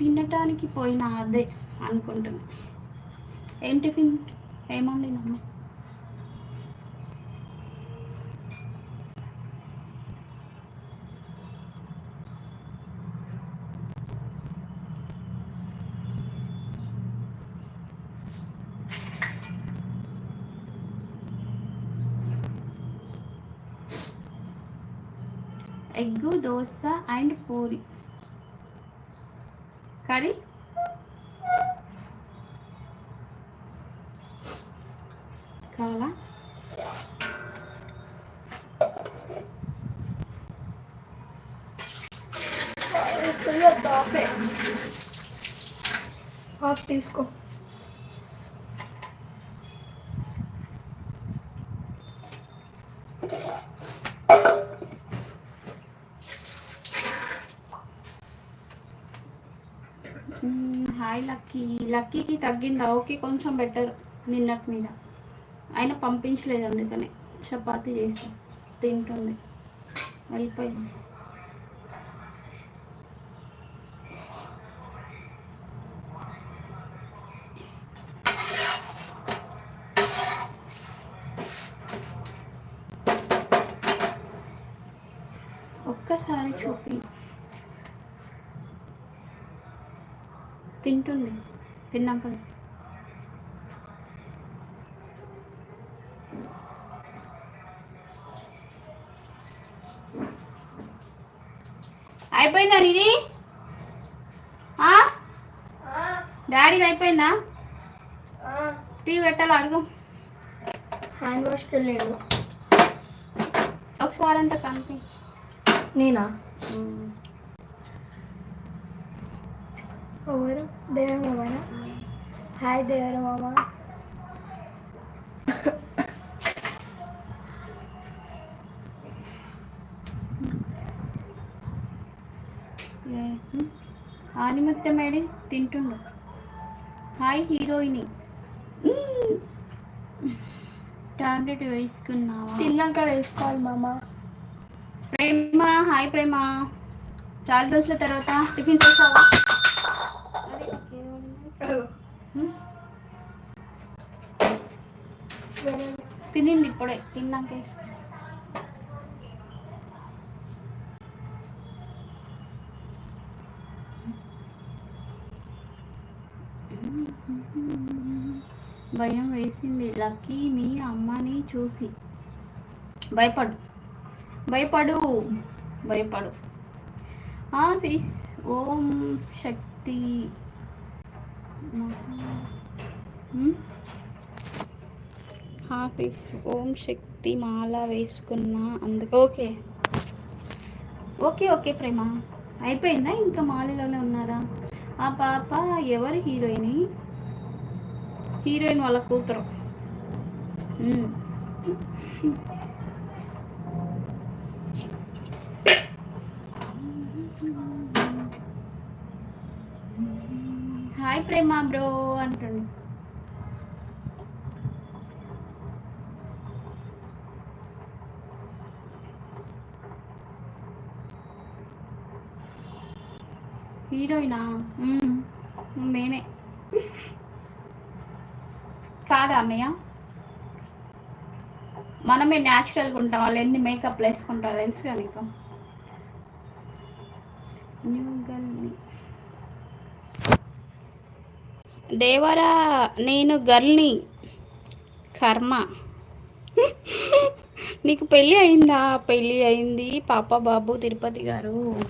తినటానికి పోయిన అదే అనుకుంటున్నా. ఏం టిఫిన్ ఏముంది నమ్మ ఎగ్గు దోశ అండ్ పూరి. కానీ కావాలా? హాఫ్ తీసుకో. మ్మ్, హాయ్ లక్కీ లక్కీకి తగ్గిందా? ఓకే కొంచెం బెటర్ నిన్నటి మీద. అయినా పంపించలేదు అందుకని. చపాతీ చేసి తింటుంది. వెళ్ళిపోయింది. ఒక్కసారి చూపి. తింటుంది. తిన్నాక. అయిపోయిందా నీది? డాడీది అయిపోయిందా? టీ పెట్టాలి అడుగు. హ్యాండ్ వాష్కి వెళ్ళాడు. ఒకసారి అంటే కనిపి. నేనా? ఎవరు దేవర మామనా హాయ్ దేవర మామ ఆనిమత్య మేడి తింటుండు. హాయ్ హీరోయిని టాబ్లెట్ వేసుకున్నావా? తిన్నాక వేసుకోవాలి మామ. ప్రేమ హాయ్ ప్రేమ. చాలా రోజుల తర్వాత టిఫిన్ చేసావా? తినింది ఇప్పుడే తిన్నాక భయం వేసింది లక్కీ మీ అమ్మని చూసి. భయపడు భయపడు భయపడు. సిస్ ఓం శక్తి. హాఫీస్ ఓం శక్తి మాల వేసుకున్నా అందుకు ఓకే. ఓకే ఓకే ప్రేమ. అయిపోయిందా? ఇంకా మాలలోనే ఉన్నారా? ఆ పాప ఎవరు హీరోయిన్? హీరోయిన్ వాళ్ళ కూతురు. ప్రేమ బ్రో అంటుండు. హీరోయినా? నేనే. కాదా అన్నయ్య? మనమే న్యాచురల్గా ఉంటాం. వాళ్ళు ఎన్ని మేకప్ వేసుకుంటారో తెలుసు నీకు న్యూ గర్ల్ని దేవరా నేను గర్ల్ని. కర్మ. నీకు పెళ్ళి అయిందా? పెళ్ళి అయింది పాప బాబు తిరుపతి గారు.